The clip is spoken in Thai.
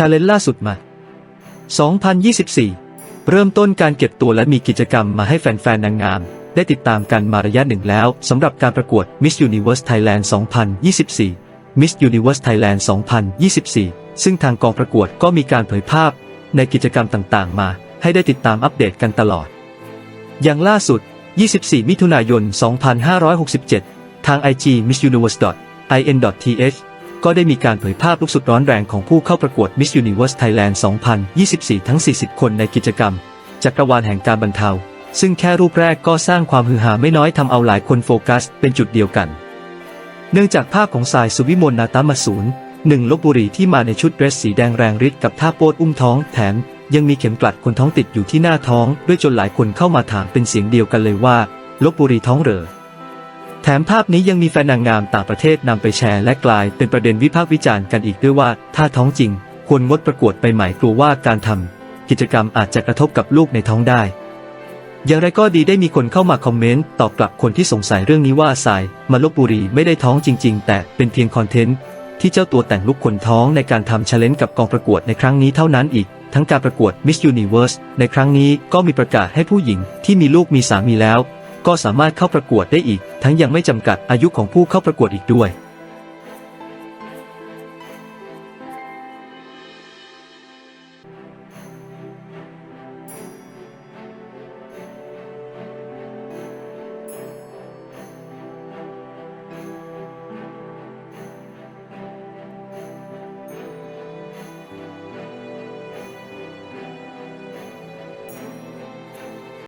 ชาเลนจ์ล่าสุดมา 2024 เริ่มต้นการเก็บตัวและมีกิจกรรมมาให้แฟนๆนางงาม ได้ติดตามกันมาระยะหนึ่งแล้วสำหรับการประกวด Miss Universe Thailand 2024 Miss Universe Thailand 2024 ซึ่งทางกองประกวดก็มีการเผยภาพ ในกิจกรรมต่างๆ มาให้ได้ติดตามอัปเดตกันตลอด อย่างล่าสุด 24 มิถุนายน 2567 ทาง IG missuniverse.in.th ก็ได้มีการเผยภาพลูกสุดร้อนแรงของผู้เข้าประกวด Miss Universe Thailand 2024 ทั้ง 40 คนในกิจกรรม จักรวาลแห่งการบรรเทา ซึ่งแค่รูปแรกก็สร้างความฮือฮาไม่น้อยทำเอาหลายคนโฟกัสเป็นจุดเดียวกัน เนื่องจากภาพของสายสุวิมลนาตามาศูนย์หนึ่งลบบุรีที่มาในชุดเดรสสีแดงแรงฤทธิ์กับท่าโปดอุ้มท้องแถมยังมีเข็มกลัดคนท้องติดอยู่ที่หน้าท้อง ด้วยจนหลายคนเข้ามาถามเป็นเสียงเดียวกันเลยว่าลบบุรีท้องเหรอ ถมภาพนี้ยังมีแฟนนางงามต่างประเทศนำไปแชร์และกลายเป็นประเด็นวิพากษ์วิจารณ์กันอีกด้วยว่า ถ้าท้องจริง ควรงดประกวดไปใหม่กลัวว่าการทำกิจกรรมอาจจะกระทบกับลูกในท้องได้ อย่างไรก็ดีได้มีคนเข้ามาคอมเมนต์ตอบกลับคนที่สงสัยเรื่องนี้ว่าสายมาลบบุรีไม่ได้ท้องจริง ๆ แต่เป็นเพียงคอนเทนต์ที่เจ้าตัวแต่งลุกคนท้องในการทำชาเลนจ์กับกองประกวดในครั้งนี้เท่านั้นอีก ทั้งการประกวด Miss Universe ในครั้งนี้ก็มีประกาศให้ผู้หญิงที่มีลูกมีสามีแล้ว ก็สามารถเข้าประกวดได้อีก ทั้งยังไม่จำกัดอายุของผู้เข้าประกวดอีกด้วย